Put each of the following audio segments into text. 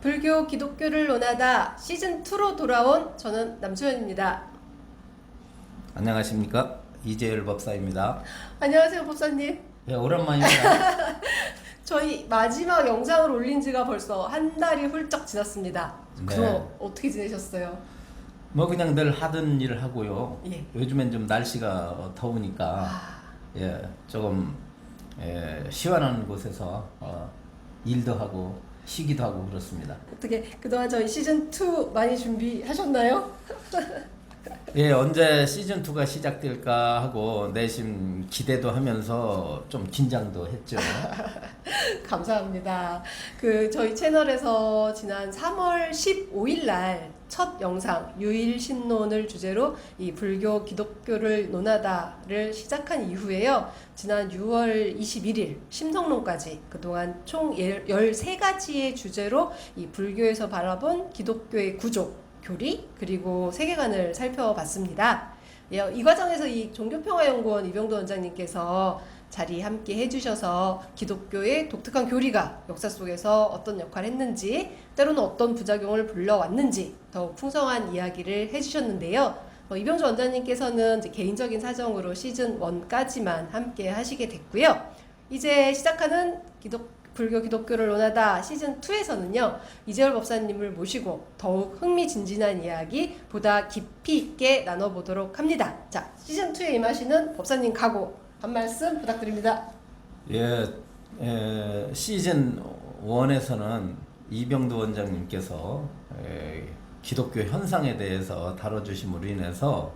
불교 기독교를 논하다 시즌 2로 돌아온 저는 남수현입니다. 안녕하십니까 이재열 법사입니다. 안녕하세요, 법사님. 예, 오랜만입니다. 저희 마지막 영상을 올린 지가 벌써 한 달이 훌쩍 지났습니다. 네. 그럼 어떻게 지내셨어요? 뭐 그냥 늘 하던 일 하고요. 예. 요즘엔 좀 날씨가 더우니까 아, 예 조금 예, 시원한 곳에서 어, 일도 하고 쉬기도 하고 그렇습니다. 어떻게 그동안 저희 시즌 2 많이 준비하셨나요? 예 언제 시즌 2가 시작될까 하고 내심 기대도 하면서 좀 긴장도 했죠. 감사합니다. 그 저희 채널에서 지난 3월 15일 날 첫 영상 유일 신론을 주제로 이 불교 기독교를 논하다를 시작한 이후에요. 지난 6월 21일 심성론까지 그동안 총 13가지의 주제로 이 불교에서 바라본 기독교의 구조, 교리 그리고 세계관을 살펴봤습니다. 예, 이 과정에서 이 종교평화연구원 이병도 원장님께서 자리 함께 해주셔서 기독교의 독특한 교리가 역사 속에서 어떤 역할을 했는지 때로는 어떤 부작용을 불러왔는지 더욱 풍성한 이야기를 해주셨는데요. 어, 이병주 원장님께서는 개인적인 사정으로 시즌 1까지만 함께 하시게 됐고요. 이제 시작하는 기독 불교 기독교를 논하다 시즌 2에서는요 이재열 법사님을 모시고 더욱 흥미진진한 이야기 보다 깊이 있게 나눠보도록 합니다. 자 시즌 2에 임하시는 법사님 각오 한 말씀 부탁드립니다. 예, 에, 시즌 1에서는 이병도 원장님께서 에, 기독교 현상에 대해서 다뤄주심으로 인해서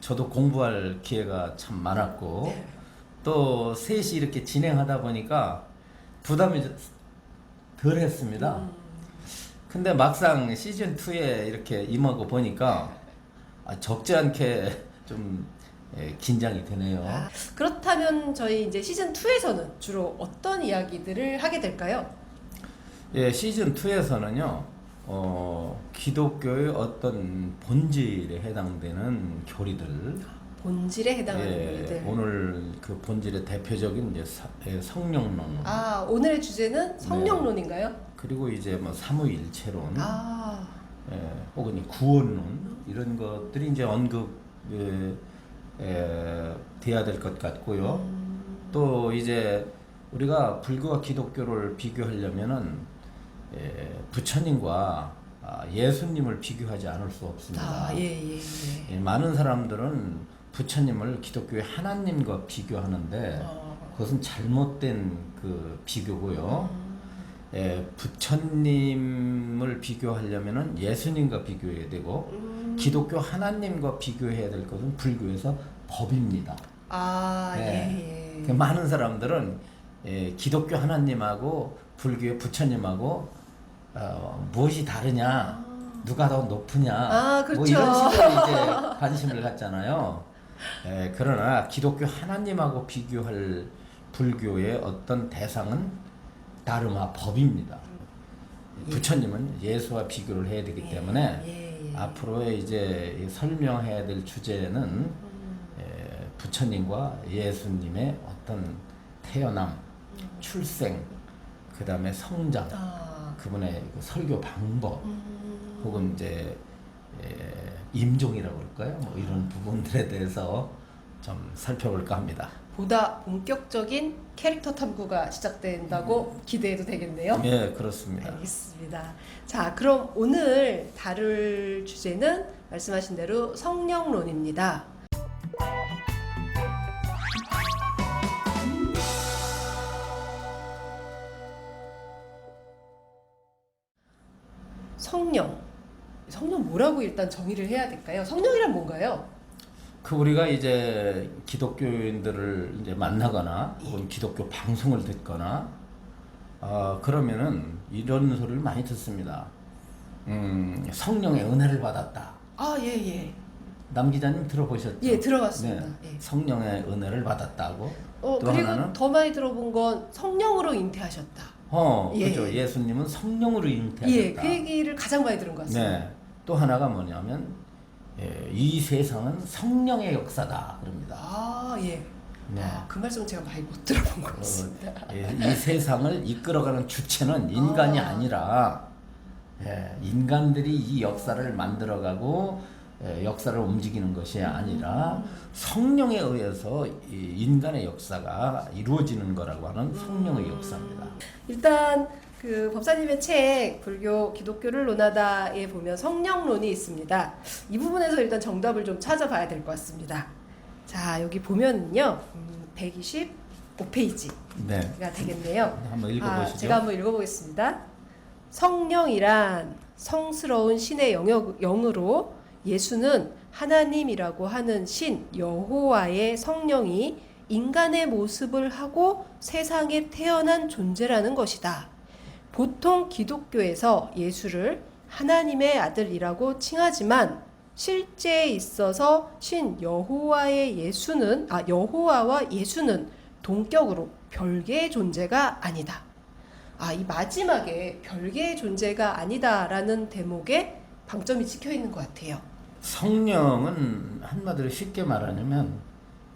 저도 공부할 기회가 참 많았고 네. 또 셋이 이렇게 진행하다 보니까 부담이 덜 했습니다. 음, 근데 막상 시즌 2에 이렇게 임하고 보니까 아, 적지 않게 좀 에, 긴장이 되네요. 아, 그렇다면 저희 이제 시즌 2에서는 주로 어떤 이야기들을 하게 될까요? 예, 시즌 2에서는요, 어, 기독교의 어떤 본질에 해당되는 교리들, 본질에 해당하는 예, 교리들. 오늘 그 본질의 대표적인 이제 사- 예, 성령론, 아 오늘의 주제는 성령론인가요? 그리고 이제 뭐 삼위일체론, 아 예, 혹은 이 구원론 이런 것들이 이제 언급 예, 예, 돼야 될 것 같고요. 음, 또 이제 우리가 불교와 기독교를 비교하려면은 예, 부처님과 아, 예수님을 비교하지 않을 수 없습니다. 아 예 예 예. 예, 많은 사람들은 부처님을 기독교의 하나님과 비교하는데 어, 그것은 잘못된 그 비교고요. 음, 예, 부처님을 비교하려면은 예수님과 비교해야 되고 음. 기독교 하나님과 비교해야 될 것은 불교에서 법입니다. 아 네. 예. 그 많은 사람들은 예, 기독교 하나님하고 불교의 부처님하고 어, 무엇이 다르냐, 아, 누가 더 높으냐, 아, 뭐 그렇죠. 이런 식으로 이제 관심을 갖잖아요. 예, 그러나 기독교 하나님하고 비교할 불교의 어떤 대상은 다름아 법입니다. 예. 부처님은 예수와 비교를 해야 되기 때문에 예, 예. 앞으로의 이제 이 설명해야 될 주제는 음, 예, 부처님과 예수님의 어떤 태어남, 출생, 그 다음에 성장, 아, 그분의 그 설교 방법, 음, 혹은 이제 예, 임종이라고 그럴까요? 뭐 이런 부분들에 대해서 좀 살펴볼까 합니다. 보다 본격적인 캐릭터 탐구가 시작된다고 기대해도 되겠네요. 예, 그렇습니다. 알겠습니다. 자, 그럼 오늘 다룰 주제는 말씀하신 대로 성령론입니다. 성령. 성령 뭐라고 일단 정의를 해야 될까요? 성령이란 뭔가요? 그 우리가 이제 기독교인들을 이제 만나거나 혹은 기독교 방송을 듣거나 아 그러면은 이런 소리를 많이 듣습니다. 음, 성령의 은혜를 받았다. 아, 예, 예. 남 기자님 들어보셨죠? 예, 들어봤습니다. 네, 예. 성령의 은혜를 받았다고. 어, 또 그리고 하나는? 더 많이 들어본 건 성령으로 잉태하셨다. 어, 예. 그죠. 예수님은 성령으로 예, 잉태하셨다. 그 얘기를 가장 많이 들은 것 같습니다. 네. 또 하나가 뭐냐면 예, 이 세상은 성령의 역사다. 그럽니다. 아, 예. 네. 아, 그 말씀은 제가 많이 못 들어본 것 어, 같습니다. 예, 이 세상을 이끌어가는 주체는 인간이 아. 아. 니라 예, 인간들이 이 역사를 만들어가고 예, 역사를 움직이는 것이 아니라 성령에 의해서 이 인간의 역사가 이루어지는 거라고 하는 성령의 역사입니다. 일단 그 법사님의 책 불교 기독교를 논하다에 보면 성령론이 있습니다. 이 부분에서 일단 정답을 좀 찾아봐야 될 것 같습니다. 자 여기 보면은요 음, 125페이지가 네, 되겠네요. 한번 아, 읽어보시죠. 제가 한번 읽어보겠습니다. 성령이란 성스러운 신의 영역, 영으로 예수는 하나님이라고 하는 신 여호와의 성령이 인간의 모습을 하고 세상에 태어난 존재라는 것이다. 보통 기독교에서 예수를 하나님의 아들이라고 칭하지만 실제에 있어서 신 여호와의 예수는 아 여호와와 예수는 동격으로 별개의 존재가 아니다. 아, 이 마지막에 별개의 존재가 아니다라는 대목에 방점이 찍혀 있는 것 같아요. 성령은 한마디로 쉽게 말하면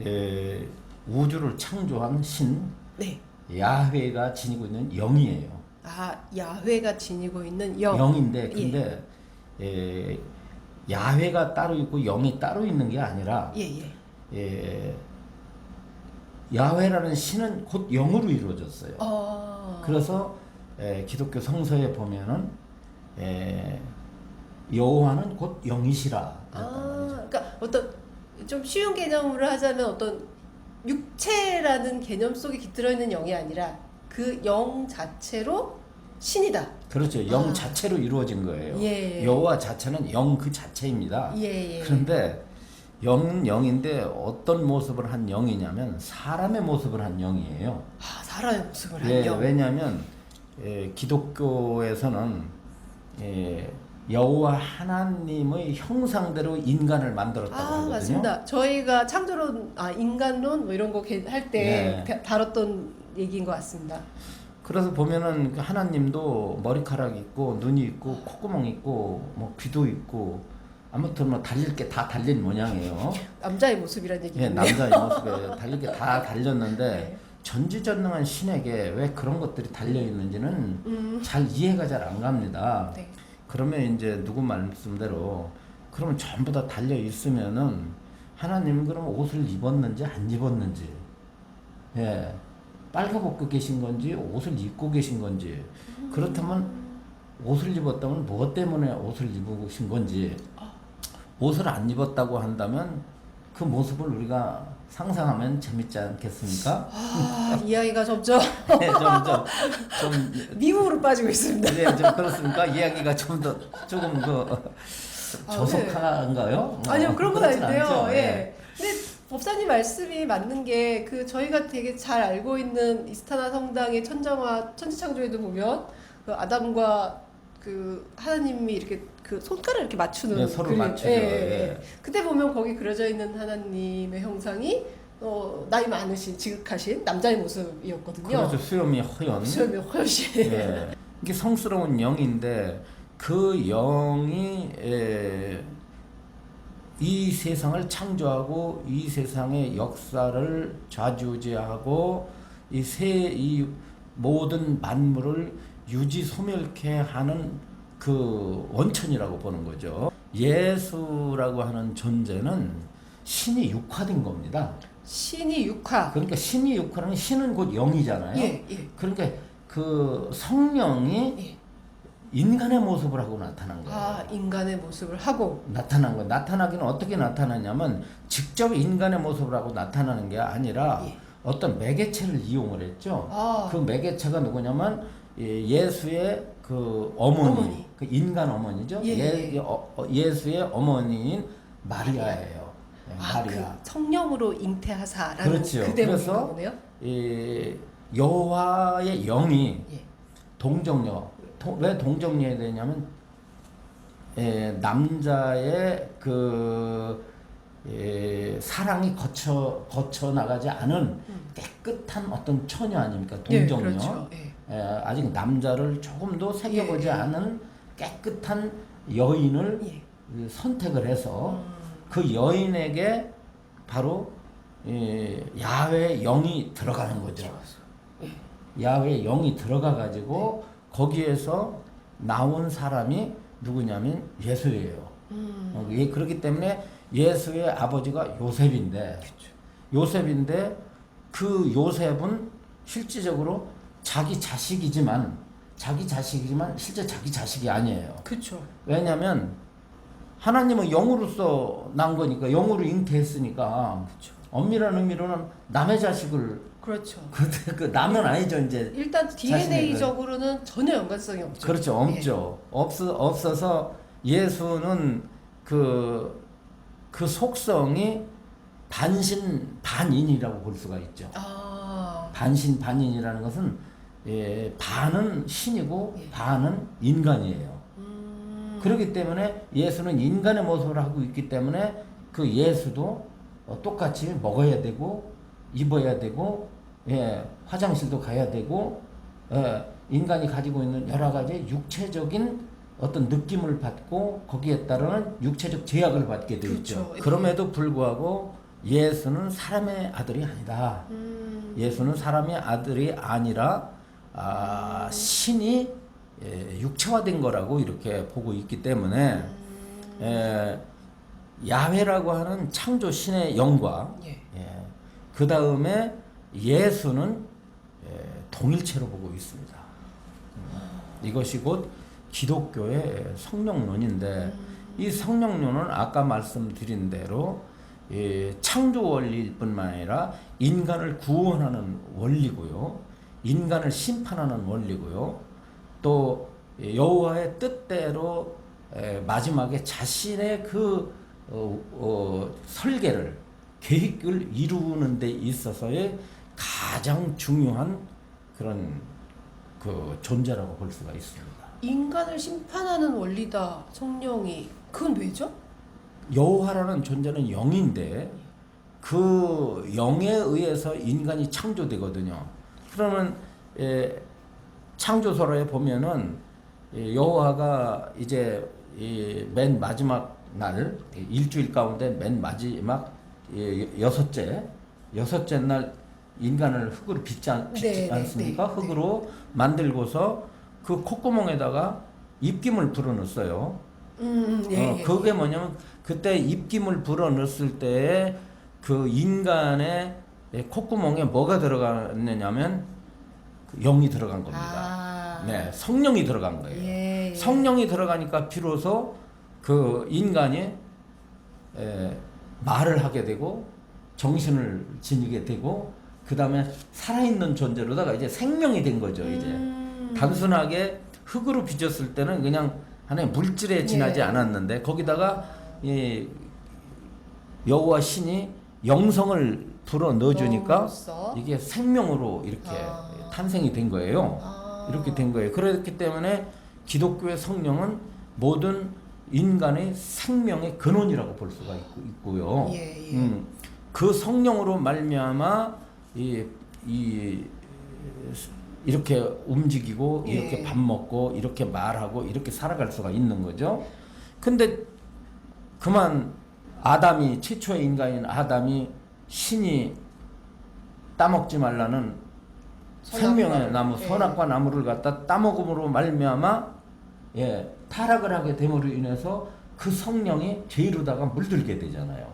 예, 우주를 창조한 신 네. 야훼가 지니고 있는 영이에요. 아, 야훼가 지니고 있는 영. 영인데 근데 예, 야훼가 따로 있고 영이 따로 있는 게 아니라 예, 예. 예, 야훼라는 신은 곧 영으로 이루어졌어요. 어. 그래서 에, 기독교 성서에 보면은 에, 여호와는 곧 영이시라. 아, 그러니까 어떤 좀 쉬운 개념으로 하자면 어떤 육체라는 개념 속에 깃들어 있는 영이 아니라 그 영 자체로 신이다. 그렇죠. 영 아. 자체로 이루어진 거예요. 예. 여호와 자체는 영 그 자체입니다. 예, 예. 그런데 영은 영인데 어떤 모습을 한 영이냐면 사람의 모습을 한 영이에요. 아, 사람의 모습을 한 예, 영. 왜냐하면 예, 기독교에서는 예, 여호와 하나님의 형상대로 인간을 만들었다고 아 하거든요. 맞습니다. 저희가 창조론, 아 인간론 뭐 이런 거 할때 네. 다뤘던 얘기인 것 같습니다. 그래서 보면은 그 하나님도 머리카락 있고 눈이 있고 콧구멍 있고 뭐 귀도 있고 아무튼 뭐 달릴 게 다 달린 모양이에요. 남자의 모습이란 예, 얘기네요. 남자의 모습에 달릴 게 다 달렸는데 네. 전지전능한 신에게 왜 그런 것들이 달려 있는지는 음, 잘 이해가 잘 안 갑니다. 네. 그러면 이제 누구 말씀대로 그러면 전부 다 달려 있으면은 하나님은 그럼 옷을 입었는지 안 입었는지 예 빨가벗고 계신 건지 옷을 입고 계신 건지 그렇다면 옷을 입었다면 무엇 때문에 옷을 입으신 건지 옷을 안 입었다고 한다면 그 모습을 우리가 상상하면 재밌지 않겠습니까? 아, 이야기가 점점 예, 좀좀좀 미국으로 빠지고 있습니다. 네, 좀 그렇습니까? 이야기가 좀 더 조금 그 아, 저속한가요? 아니요 그런 건 아닌데요. 예. 근데 법사님 말씀이 맞는 게 그 저희가 되게 잘 알고 있는 이스타나 성당의 천정화 천지창조에도 보면 그 아담과 그 하나님이 이렇게 그 손가락 이렇게 맞추는 네, 서로. 맞추죠. 예, 예, 예. 예. 그때 보면 거기 그려져 있는 하나님의 형상이 어, 나이 많으신 지극하신 남자의 모습이었거든요. 그렇죠. 수염이 허연. 수염이 훨씬 예. 이게 성스러운 영인데 그 영이 에, 이 세상을 창조하고 이 세상의 역사를 좌지우지하고 이세이 모든 만물을 유지 소멸케 하는 그 원천이라고 보는 거죠. 예수라고 하는 존재는 신이 육화된 겁니다. 신이 육화. 그러니까 신이 육화는 신은 곧 영이잖아요. 예, 예. 그러니까 그 성령이 예. 인간의 모습을 하고 나타난 거예요. 아 인간의 모습을 하고 나타난 거예요. 나타나기는 어떻게 나타나냐면 직접 인간의 모습을 하고 나타나는 게 아니라 예. 어떤 매개체를 이용을 했죠. 아. 그 매개체가 누구냐면 예, 예수의 그 어머니, 어머니. 그 인간 어머니죠. 예, 예, 예. 어, 어, 예수의 어머니인 마리아예요. 예, 아, 마리아. 그 성령으로 잉태하사라는 그렇죠. 그 그래서. 이 여호와의 영이 예. 동정녀 동- 왜 동정녀야 되냐면 에, 남자의 그 에, 사랑이 거쳐 거쳐 나가지 않은 음. 깨끗한 어떤 처녀 아닙니까 예, 동정녀 그렇죠. 예. 에, 아직 남자를 조금도 새겨보지 예, 예. 않은 깨끗한 여인을 예. 그 선택을 해서 음. 그 여인에게 바로 이 야훼 영이 들어가는 거죠. 예. 야훼 영이 들어가 가지고 거기에서 나온 사람이 누구냐면 예수예요. 음. 어, 예, 그렇기 때문에 예수의 아버지가 요셉인데 요셉인데 그 요셉은 실질적으로 자기 자식이지만 자기 자식이지만 실제 자기 자식이 아니에요. 그렇죠. 왜냐하면 하나님은 영으로서 난 거니까 영으로 잉태했으니까 그렇죠. 엄밀한 의미로는 남의 자식을 그렇죠. 그, 그 남은 아니죠 이제 일단 DNA적으로는 전혀 연관성이 없죠. 그렇죠 없죠 없어 없어서 예수는 그 그 속성이 반신 반인이라고 볼 수가 있죠. 아, 반신 반인이라는 것은 예, 반은 신이고 예. 반은 인간이에요. 음, 그렇기 때문에 예수는 인간의 모습을 하고 있기 때문에 그 예수도 어, 똑같이 먹어야 되고 입어야 되고 예, 화장실도 가야 되고 예, 인간이 가지고 있는 여러 가지 육체적인 어떤 느낌을 받고 거기에 따르는 육체적 제약을 받게 되어 있죠. 그렇죠. 예. 그럼에도 불구하고 예수는 사람의 아들이 아니다. 음, 예수는 사람의 아들이 아니라 아, 신이 예, 육체화된 거라고 이렇게 보고 있기 때문에 음, 예, 야훼라고 하는 창조 신의 영과 예. 예, 그 다음에 예수는 예, 동일체로 보고 있습니다. 음, 이것이 곧 기독교의 성령론인데 이 성령론은 아까 말씀드린 대로 예, 창조 원리일 뿐만 아니라 인간을 구원하는 원리고요. 인간을 심판하는 원리고요. 또 예, 여호와의 뜻대로 에, 마지막에 자신의 그 어, 어, 설계를 계획을 이루는 데 있어서의 가장 중요한 그런 그 존재라고 볼 수가 있습니다. 인간을 심판하는 원리다. 성령이 그건 왜죠? 여호와라는 존재는 영인데 그 영에 의해서 인간이 창조되거든요. 그러면 예, 창조서에 보면은 예, 여호와가 이제 이맨 마지막 날이 일주일 가운데 맨 마지막 예, 여섯째 여섯째 날 인간을 흙으로 빚지, 않, 빚지 네, 네, 않습니까? 네, 흙으로 만들고서 그 콧구멍에다가 입김을 불어넣었어요. 음, 예, 어, 예. 그게 뭐냐면 그때 입김을 불어넣었을 때에 그 인간의 예, 콧구멍에 뭐가 들어갔느냐면 그 영이 들어간 겁니다. 아, 네, 성령이 들어간 거예요. 예, 예. 성령이 들어가니까 비로소 그 인간이 에, 말을 하게 되고 정신을 지니게 되고 그 다음에 살아있는 존재로다가 이제 생명이 된 거죠 이제 음, 단순하게 흙으로 빚었을 때는 그냥 하나의 물질에 지나지 예. 않았는데 거기다가 이 여호와 신이 영성을 불어 넣어주니까. 이게 생명으로 이렇게 아. 탄생이 된 거예요. 아. 이렇게 된 거예요. 그렇기 때문에 기독교의 성령은 모든 인간의 생명의 근원이라고 볼 수가 있고, 있고 요. 예, 예. 음, 그 성령으로 말미암아 이, 이 이렇게 움직이고 예. 이렇게 밥 먹고 이렇게 말하고 이렇게 살아갈 수가 있는 거죠. 근데 그만 아담이 최초의 인간인 아담이 신이 따먹지 말라는. 생명의 나무 예. 선악과 나무를 갖다 따먹음으로 말미암아 예 타락을 하게 됨으로 인해서 그 성령이 죄이로다가 물들게 되잖아요.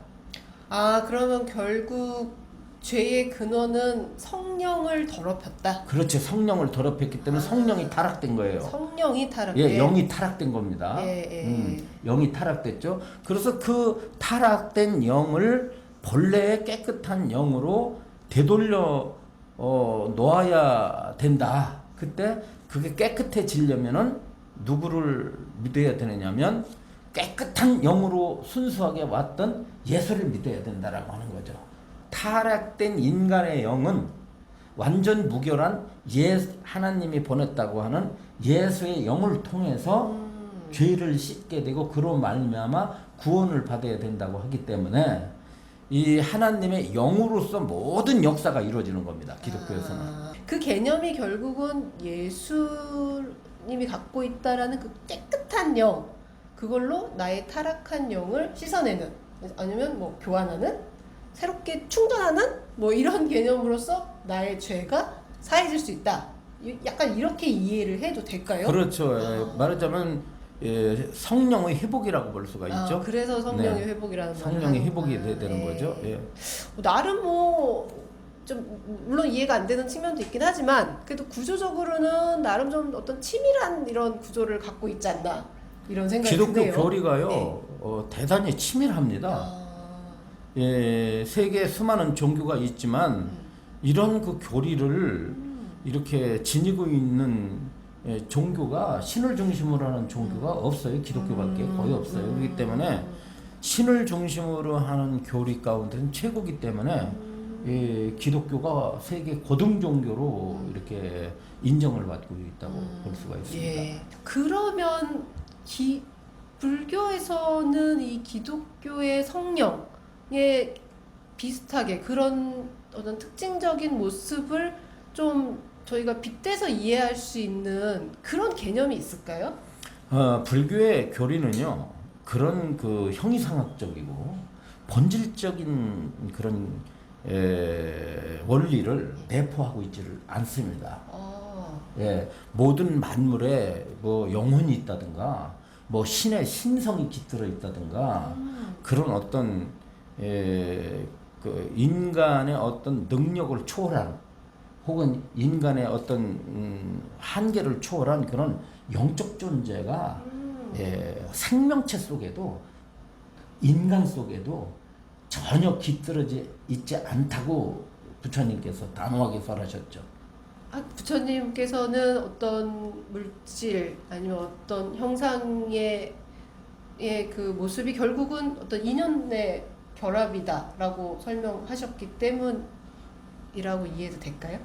아 그러면 결국 죄의 근원은 성령을 더럽혔다. 그렇죠. 성령을 더럽혔기 때문에 아. 성령이 타락된 거예요. 성령이 타락해. 예, 영이 타락된 겁니다. 예, 예. 음, 영이 타락됐죠. 그래서 그 타락된 영을 본래의 깨끗한 영으로 되돌려 어, 놓아야 된다. 그때 그게 깨끗해지려면은 누구를 믿어야 되느냐면 깨끗한 영으로 순수하게 왔던 예수를 믿어야 된다라고 하는 거죠. 타락된 인간의 영은 완전 무결한 예 하나님이 보냈다고 하는 예수의 영을 통해서 음, 죄를 씻게 되고 그로 말미암아 구원을 받아야 된다고 하기 때문에 이 하나님의 영으로서 모든 역사가 이루어지는 겁니다. 기독교에서는. 아, 그 개념이 결국은 예수 님이 갖고 있다라는 그 깨끗한 영 그걸로 나의 타락한 영을 씻어내는 아니면 뭐 교환하는 새롭게 충전하는 뭐 이런 개념으로서 나의 죄가 사해질 수 있다. 이- 약간 이렇게 이해를 해도 될까요? 그렇죠. 예, 아. 말하자면 예, 성령의 회복이라고 볼 수가 아, 있죠. 그래서 성령의 네. 회복이라는 성령의 회복이. 돼야 되는 예. 거죠. 예. 뭐 나름 뭐 좀 물론 이해가 안 되는 측면도 있긴 하지만 그래도 구조적으로는 나름 좀 어떤 치밀한 이런 구조를 갖고 있지 않나 이런 생각이 기독교 드네요. 교리가요, 네. 어, 대단히 치밀합니다. 아, 예, 세계 수많은 종교가 있지만 음. 이런 그 교리를 이렇게 지니고 있는 예, 종교가 신을 중심으로 하는 종교가 없어요. 기독교밖에 음. 거의 없어요. 그렇기 때문에 신을 중심으로 하는 교리 가운데는 최고기 때문에 음. 예, 기독교가 세계 고등 종교로 이렇게 인정을 받고 있다고 볼 수가 있습니다. 예. 그러면 기, 불교에서는 이 기독교의 성령에 비슷하게 그런 어떤 특징적인 모습을 좀 저희가 빗대서 이해할 수 있는 그런 개념이 있을까요? 어, 불교의 교리는요 그런 그 형이상학적이고 본질적인 그런 에, 원리를 내포하고 있지를 않습니다. 아, 예, 모든 만물에 뭐 영혼이 있다든가 뭐 신의 신성이 깃들어 있다든가 음. 그런 어떤 에, 그 인간의 어떤 능력을 초월한 혹은 인간의 어떤 음, 한계를 초월한 그런 영적 존재가 음. 예, 생명체 속에도 인간 속에도 전혀 깃들어지 있지 않다고 부처님께서 단호하게 설하셨죠. 아, 부처님께서는 어떤 물질 아니면 어떤 형상의 의그 모습이 결국은 어떤 인연의 결합이다라고 설명하셨기 때문이라고 이해해도 될까요?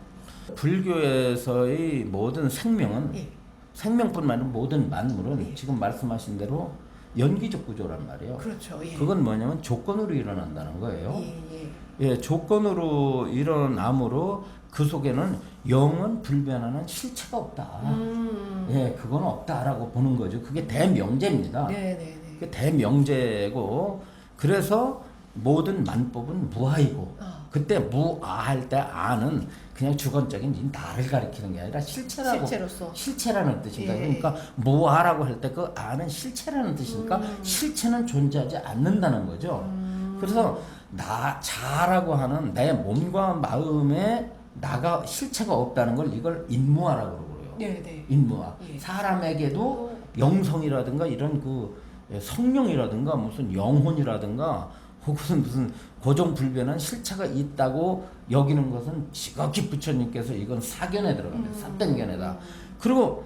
불교에서의 모든 생명은 예. 생명뿐만 아니라 모든 만물은 예. 지금 말씀하신 대로 연기적 구조란 말이에요. 그렇죠. 예. 그건 뭐냐면 조건으로 일어난다는 거예요. 예, 예. 예, 조건으로 일어나므로 그 속에는 영은 불변하는 실체가 없다. 음. 예, 그건 없다라고 보는 거죠. 그게 대명제입니다. 네, 네, 네. 그게 대명제고 그래서 모든 만법은 무아이고 아, 그때 무아할 때 아는 그냥 주관적인 이 나를 가리키는 게 아니라 실체라고 실체로서. 실체라는 뜻인가 예. 그러니까 무아라고 할 때 그 아는 실체라는 뜻이니까 음. 실체는 존재하지 않는다는 거죠. 음. 그래서 나 자라고 하는 내 몸과 마음에 나가 실체가 없다는 걸 이걸 인무아라고 그러고요. 네, 네. 인무아. 예. 사람에게도 또 영성이라든가 이런 그 성령이라든가 무슨 영혼이라든가 혹은 무슨 고정불변한 실체가 있다고 여기는 것은 지극히 부처님께서 이건 사견에 들어갑니다. 사땡견에다. 그리고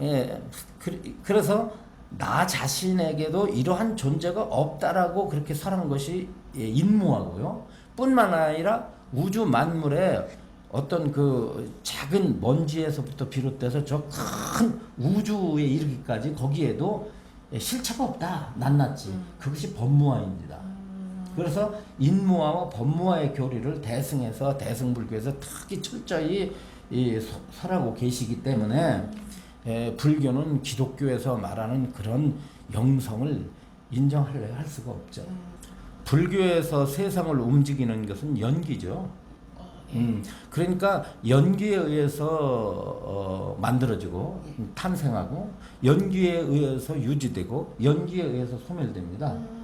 예, 그, 그래서 나 자신에게도 이러한 존재가 없다라고 그렇게 설한 것이 예, 인무하고요. 뿐만 아니라 우주 만물에 어떤 그 작은 먼지에서부터 비롯돼서 저 큰 우주에 이르기까지 거기에도 예, 실체가 없다. 낱낱이. 음. 그것이 법무화입니다. 그래서 인무화와 법무화의 교리를 대승해서 대승불교에서 특히 철저히 이 서- 설하고 계시기 때문에 에, 불교는 기독교에서 말하는 그런 영성을 인정하려 할 수가 없죠. 음. 불교에서 세상을 움직이는 것은 연기죠. 어, 예. 음, 그러니까 연기에 의해서 어, 만들어지고 예. 음, 탄생하고 연기에 의해서 유지되고 연기에 의해서 소멸됩니다. 음.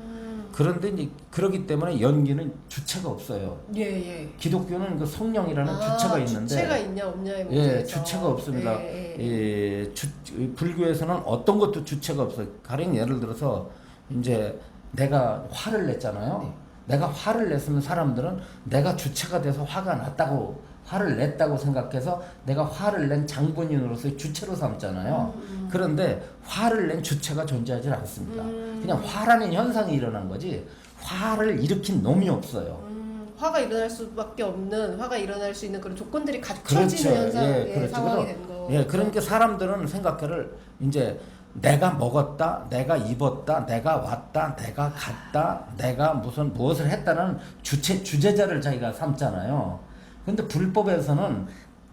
그런데 이제 그렇기 때문에 연기는 주체가 없어요. 예, 예. 기독교는 그 성령이라는 아, 주체가 있는데 주체가 있냐 없냐의 예, 문제에서. 주체가 없습니다. 예, 예. 예, 주, 불교에서는 어떤 것도 주체가 없어요. 가령 예를 들어서 이제 내가 화를 냈잖아요. 네. 내가 화를 냈으면 사람들은 내가 주체가 돼서 화가 났다고 화를 냈다고 생각해서 내가 화를 낸 장본인으로서 주체로 삼잖아요. 음. 그런데 화를 낸 주체가 존재하지 않습니다. 음. 그냥 화라는 현상이 일어난 거지 화를 일으킨 놈이 없어요. 음, 화가 일어날 수밖에 없는 화가 일어날 수 있는 그런 조건들이 갖춰지는 현상의 예, 그렇죠. 상황이 된 거. 예, 그러니까 사람들은 생각해를 이제 내가 먹었다, 내가 입었다, 내가 왔다, 내가 갔다, 내가 무슨 무엇을 했다는 주체 주제자를 자기가 삼잖아요. 근데 불법에서는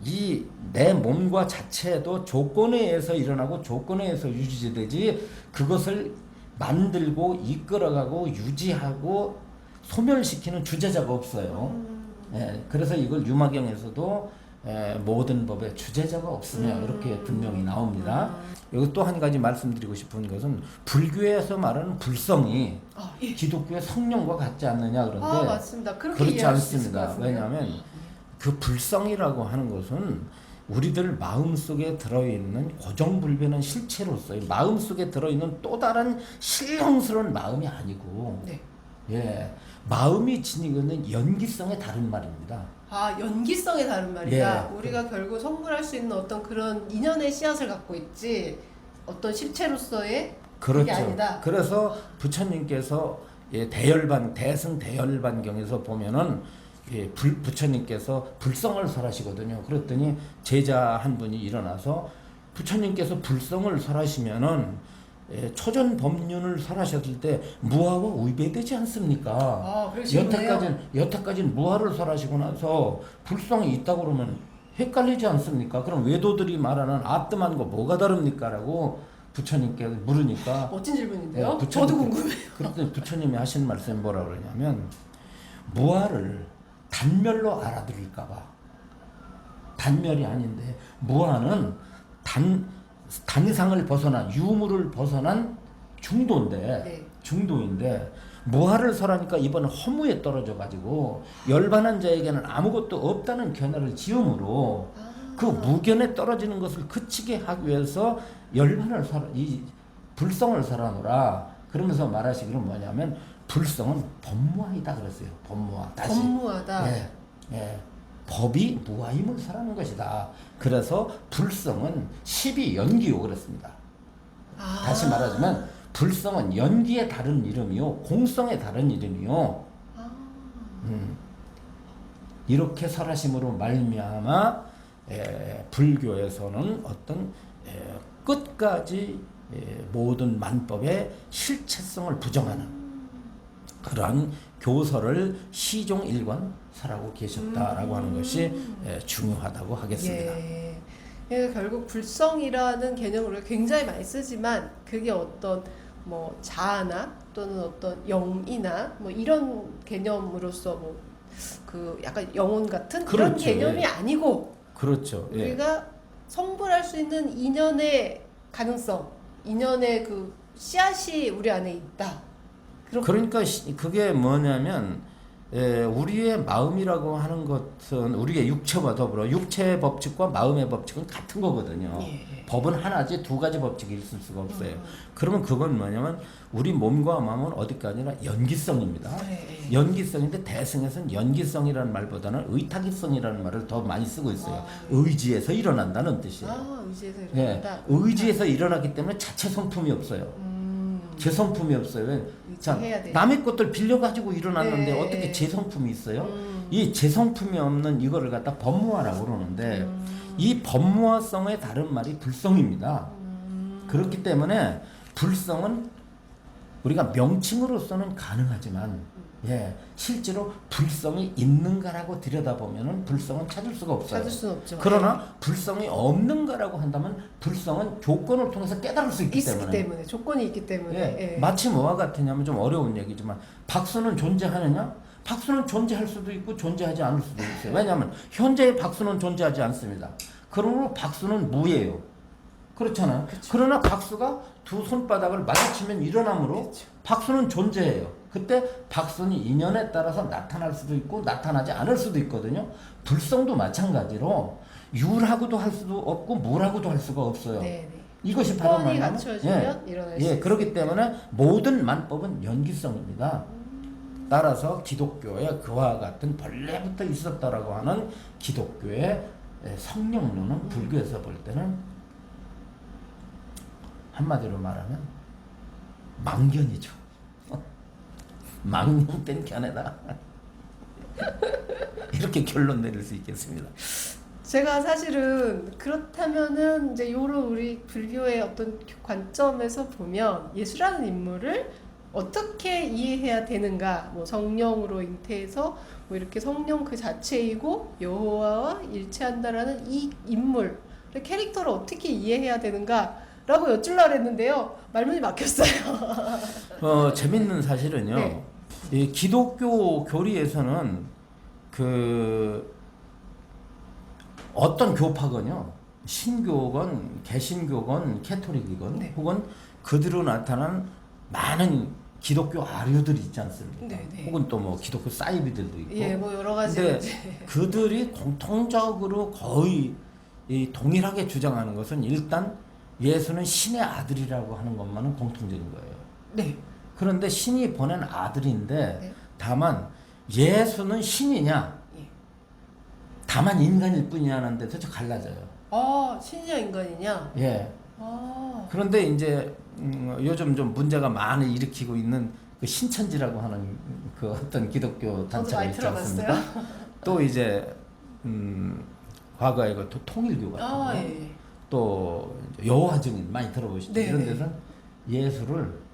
이 내 몸과 자체도 조건에 의해서 일어나고 조건에 의해서 유지되지 그것을 만들고 이끌어가고 유지하고 소멸시키는 주제자가 없어요. 음. 예, 그래서 이걸 유마경에서도 에, 모든 법에 주제자가 없으며 음. 이렇게 분명히 나옵니다. 음. 여기 또 한 가지 말씀드리고 싶은 것은 불교에서 말하는 불성이 아, 예. 기독교의 성령과 같지 않느냐 그런데 아 맞습니다. 그렇게 그렇지 이해할 수 있을 것 않습니다. 같은데요. 왜냐하면 그 불성이라고 하는 것은 우리들 마음 속에 들어있는 고정불변한 실체로서의 마음 속에 들어있는 또 다른 신령스러운 마음이 아니고 네. 예 마음이 지니고 있는 연기성의 다른 말입니다. 아 연기성의 다른 말이다. 예. 우리가 결국 성불할 수 있는 어떤 그런 인연의 씨앗을 갖고 있지 어떤 실체로서의 그렇죠. 그게 아니다. 그래서 부처님께서 예, 대열반 대승 대열반경에서 보면은 예, 불, 부처님께서 불성을 설하시거든요. 그랬더니 제자 한 분이 일어나서 부처님께서 불성을 설하시면은 예, 초전 법륜을 설하셨을 때 무아와 위배되지 않습니까? 아. 여태까지는 여태까지는 무아를 설하시고 나서 불성이 있다 그러면 헷갈리지 않습니까? 그럼 외도들이 말하는 아뜸한 거 뭐가 다릅니까?라고 부처님께 물으니까 멋진 질문인데요. 예, 부처님- 저도 궁금해요. 그때 부처님이 하신 말씀이 뭐라 그러냐면 무아를 단멸로 알아들을까봐 단멸이 아닌데 무아는 단 단상을 벗어난 유무를 벗어난 중도인데 네. 중도인데 무아를 설하니까 이번에 허무에 떨어져 가지고 열반한 자에게는 아무것도 없다는 견해를 지음으로 아, 그 무견에 떨어지는 것을 그치게 하기 위해서 열반을 설 이 불성을 설하노라 그러면서 말하시기는 뭐냐면 불성은 법무아이다 그랬어요 법무아 다시 법무하다. 예, 예. 법이 무아임을 설하는 것이다 그래서 불성은 십이 연기요 그랬습니다 아. 다시 말하자면 불성은 연기의 다른 이름이요 공성의 다른 이름이요 아. 음. 이렇게 설하심으로 말미암아 에, 불교에서는 어떤 에, 끝까지 에, 모든 만법의 실체성을 부정하는 그러한 교설을 시종 일관설하고 계셨다라고 하는 것이 에, 중요하다고 하겠습니다. 예. 예, 결국 불성이라는 개념을 굉장히 많이 쓰지만 그게 어떤 뭐 자아나 또는 어떤 영이나 뭐 이런 개념으로서 뭐 그 약간 영혼 같은 그런 그렇죠. 개념이 예. 아니고 그렇죠. 예. 우리가 성불할 수 있는 인연의 가능성, 인연의 그 씨앗이 우리 안에 있다. 그러니까 시- 그게 뭐냐면 에, 우리의 마음이라고 하는 것은 우리의 육체와 더불어 육체의 법칙과 마음의 법칙은 같은 거거든요. 예. 법은 하나지 두 가지 법칙이 있을 수가 없어요. 음. 그러면 그건 뭐냐면 우리 몸과 마음은 어디까지나 연기성입니다. 네. 연기성인데 대승에서는 연기성이라는 말보다는 의탁이성이라는 말을 더 많이 쓰고 있어요. 아, 의지에서 일어난다는 뜻이에요. 아, 의지에서 예, 일어난다. 의지에서 일어나기 때문에 자체 성품이 없어요. 음. 제 성품이 없어요. 왜? 자, 의지해야 돼. 남의 것들 빌려가지고 일어났는데 네. 어떻게 제 성품이 있어요? 음. 이제 성품이 없는 이거를 갖다 법무화라고 그러는데 음. 이 법무화성의 다른 말이 불성입니다. 음. 그렇기 때문에 불성은 우리가 명칭으로서는 가능하지만 예, 실제로 불성이 있는가라고 들여다보면은 불성은 찾을 수가 없어요. 찾을 수는 없죠. 그러나 불성이 없는가라고 한다면 불성은 조건을 통해서 깨달을 수 있기 있기 때문에 때문에. 조건이 있기 때문에 예, 예. 마치 뭐와 같으냐면 좀 어려운 얘기지만 박수는 존재하느냐? 박수는 존재할 수도 있고 존재하지 않을 수도 있어요. 왜냐하면 현재의 박수는 존재하지 않습니다. 그러므로 박수는 무예요. 그렇잖아요. 그러나 박수가 두 손바닥을 마주치면 일어나므로 그렇죠. 박수는 존재해요. 그때 박수는 인연에 따라서 나타날 수도 있고 나타나지 않을 수도 있거든요. 불성도 마찬가지로 유라고도 할 수도 없고 무라고도 할 수가 없어요. 네, 네. 이것이 바로 수 예, 있어요. 그렇기 때문에 모든 만법은 연기성입니다. 따라서 기독교에 그와 같은 본래부터 있었다라고 하는 기독교의 예, 성령론은 불교에서 볼 때는 한마디로 말하면 망견이죠. 망령된 견해다. 이렇게 결론 내릴 수 있겠습니다. 제가 사실은 그렇다면은 이제 요런 우리 불교의 어떤 관점에서 보면 예수라는 인물을 어떻게 이해해야 되는가? 뭐 성령으로 잉태해서 뭐 이렇게 성령 그 자체이고 여호와와 일체한다라는 이 인물 캐릭터를 어떻게 이해해야 되는가 라고 여쭈려고 했는데요. 말문이 막혔어요. 어, 재밌는 사실은요. 네. 이 기독교 교리에서는 그 어떤 교파건요 신교건 개신교건 캐토릭이건 네. 혹은 그들로 나타난 많은 기독교 아류들이 있지 않습니까? 네, 네. 혹은 또 뭐 기독교 사이비들도 있고 예, 뭐 여러 가지 근데 그들이 공통적으로 거의 이 동일하게 주장하는 것은 일단 예수는 신의 아들이라고 하는 것만은 공통적인 거예요. 네. 그런데 신이 보낸 아들인데 네. 다만 예수는 신이냐 예. 다만 인간일 뿐이냐는 데서 좀 갈라져요. 아, 신이냐 인간이냐? 예. 아. 그런데 이제 음, 요즘 좀 문제가 많이 일으키고 있는 그 신천지라고 하는 그 어떤 기독교 단체가 있지. 않습니까? 또 이제 음, 과거에 그또 통일교 같은 아, 거, 예. 또 여호와 증인 많이 들어보시죠? 네, 이런 네. 데서는 예수를 어,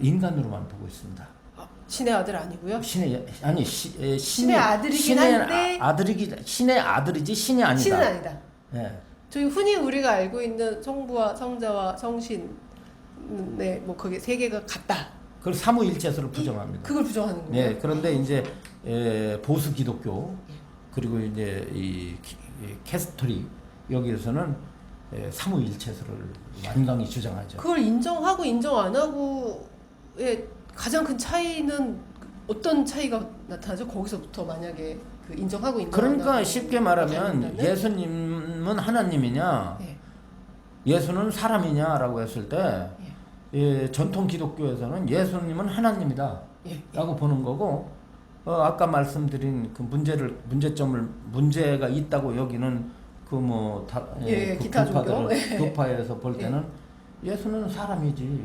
인간으로만 보고 있습니다. 아, 신의 아들 아니고요. 신의 아니 시, 에, 신의, 신의 아들이긴 신의 한데 아, 아들이기 신의 아들이지 신이 아니다. 신은 아니다. 예. 저희 흔히 우리가 알고 있는 성부와 성자와 성신 네, 뭐 거기 세 개가 같다. 그걸 삼위일체서를 부정합니다. 그걸 부정하는군요. 네, 그런데 이제 에, 보수 기독교 그리고 이제 이, 키- 이 캐스토릭 여기에서는 에, 삼위일체서를 완강히 주장하죠. 그걸 인정하고 인정 안 하고의 가장 큰 차이는 어떤 차이가 나타나죠? 거기서부터 만약에 그 인정하고 인정 안 그러니까 쉽게 말하면? 예수님은 하나님이냐, 예. 예수는 사람이냐라고 했을 때 예, 전통 기독교에서는 예수님은 하나님이다. 예. 라고 보는 거고 어, 아까 말씀드린 그 문제를 문제점을 문제가 있다고 여기는 그뭐 예, 예, 기타 종교. 예. 교파에서 볼 때는 예 수는 사람이지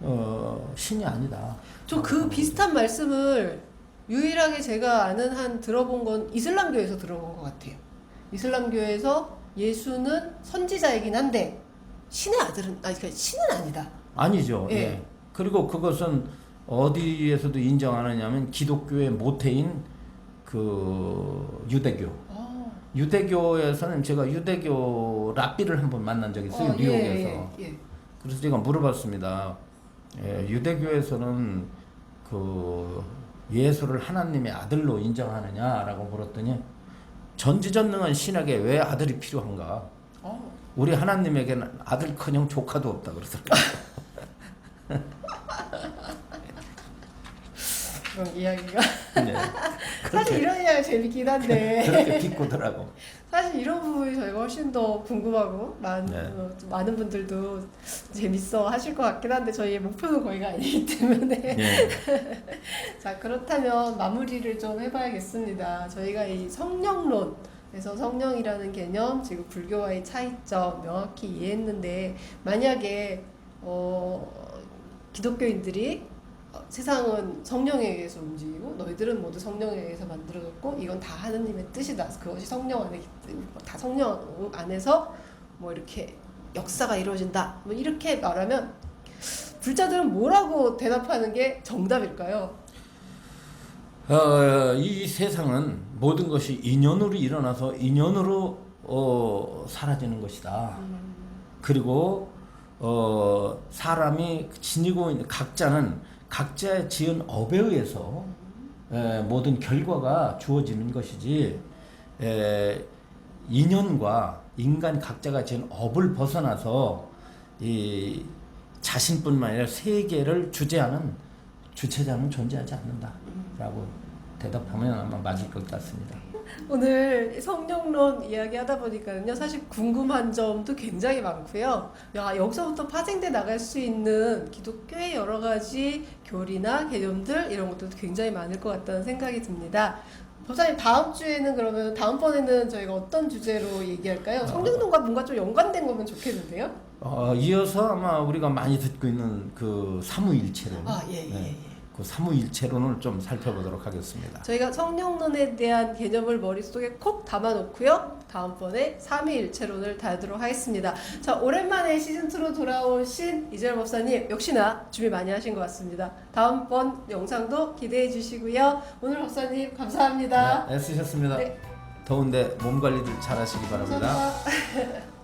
어, 신이 아니다. 저 그 비슷한 말씀을 유일하게 제가 아는 한 들어본 건 이슬람교에서 들어본 것 같아요. 이슬람교에서 예수는 선지자이긴 한데 신의 아들은 아니 그러니까 신은 아니다. 아니죠. 예. 예. 그리고 그것은 어디에서도 인정하느냐면 기독교의 모태인 그 유대교. 아, 유대교에서는 제가 유대교 랍비를 한 번 만난 적이 있어요 어, 예, 뉴욕에서. 예, 예. 그래서 제가 물어봤습니다. 예, 유대교에서는 그 예수를 하나님의 아들로 인정하느냐라고 물었더니 전지전능한 신에게 왜 아들이 필요한가? 어. 우리 하나님에게는 아들커녕 조카도 없다 그러더라고요. 그런 이야기가 네. 사실 이런 이야기 재밌긴 한데 그렇게 비꼬더라고. 사실 이런 부분이 저희가 훨씬 더 궁금하고 많, 네. 어, 좀 많은 분들도 재밌어 하실 것 같긴 한데 저희의 목표는 거기가 아니기 때문에 예. 자 그렇다면 마무리를 좀 해봐야겠습니다. 저희가 이 성령론 그래서 성령이라는 개념 지금 불교와의 차이점 명확히 이해했는데 만약에 어, 기독교인들이 어, 세상은 성령에 의해서 움직이고 너희들은 모두 성령에 의해서 만들어졌고 이건 다 하느님의 뜻이다. 그것이 성령 안에 다 성령 안에서 뭐 이렇게 역사가 이루어진다. 뭐 이렇게 말하면 불자들은 뭐라고 대답하는 게 정답일까요? 어, 이 세상은 모든 것이 인연으로 일어나서 인연으로 어, 사라지는 것이다. 그리고 어, 사람이 지니고 있는 각자는 각자의 지은 업에 의해서 에, 모든 결과가 주어지는 것이지 에, 인연과 인간 각자가 지은 업을 벗어나서 이 자신뿐만 아니라 세계를 주재하는 주체자는 존재하지 않는다라고 대답하면 아마 맞을 것 같습니다. 오늘 성령론 이야기하다 보니까요 사실 궁금한 점도 굉장히 많고요. 야 여기서부터 파생돼 나갈 수 있는 기독교의 여러 가지 교리나 개념들 이런 것도 굉장히 많을 것 같다는 생각이 듭니다. 법사님 다음 주에는 그러면 다음 번에는 저희가 어떤 주제로 얘기할까요? 성령론과 뭔가 좀 연관된 거면 좋겠는데요. 어, 이어서 아마 우리가 많이 듣고 있는 그 삼위일체론, 아 예 예. 네. 예. 그 삼위일체론을 좀 살펴보도록 하겠습니다. 저희가 성령론에 대한 개념을 머릿속에 콕 담아놓고요. 다음번에 삼위일체론을 다루도록 하겠습니다. 자, 오랜만에 시즌2로 돌아오신 이재열 법사님, 역시나 준비 많이 하신 것 같습니다. 다음번 영상도 기대해 주시고요. 오늘 법사님, 감사합니다. 네, 애쓰셨습니다. 네. 더운데 몸 관리들 잘 하시기 바랍니다.